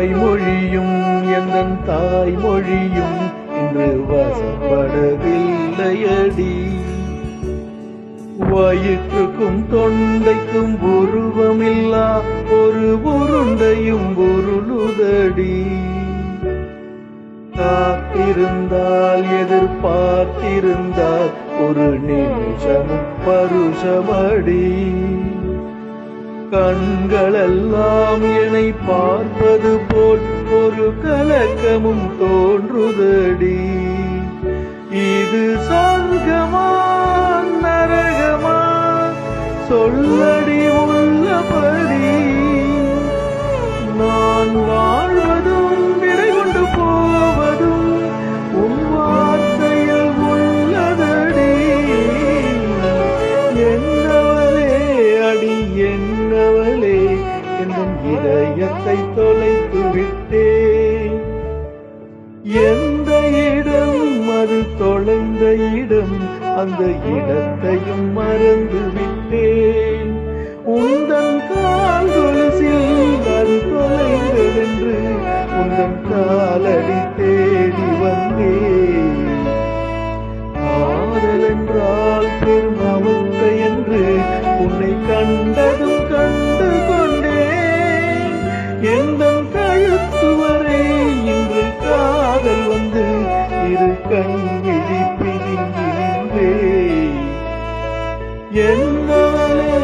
தாய்மொழியும் எந்தன் தாய்மொழியும் இன்று வசப்படவில்லையடி. வயிற்றுக்கும் தொண்டைக்கும் உருவமில்லா ஒரு உருண்டையும் உருளுதடி. காத்திருந்தால் எதிர்பார்த்திருந்தால் ஒரு நிமிஷம் பருஷமடி. கண்களெல்லாம் என்னை பார்ப்பது ஒரு கலக்கமும் தோன்றுதடி. இது சொர்க்கமா நரகமா? சொல்லடி உள்ளபடி இதயத்தை தொலைத்து விட்டேன். எந்த இடம் அது தொலைந்த இடம் அந்த இடத்தையும் மறந்து விட்டேன். உந்தன் கால் கொலுசில் அது தொலைந்ததென்று உந்தன் காலடி தேடி வந்த இரு கண்விழி என்னவளே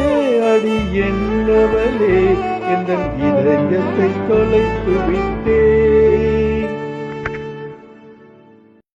அடி என்னவளே எந்த இதயத்தை தொலைத்து விட்டு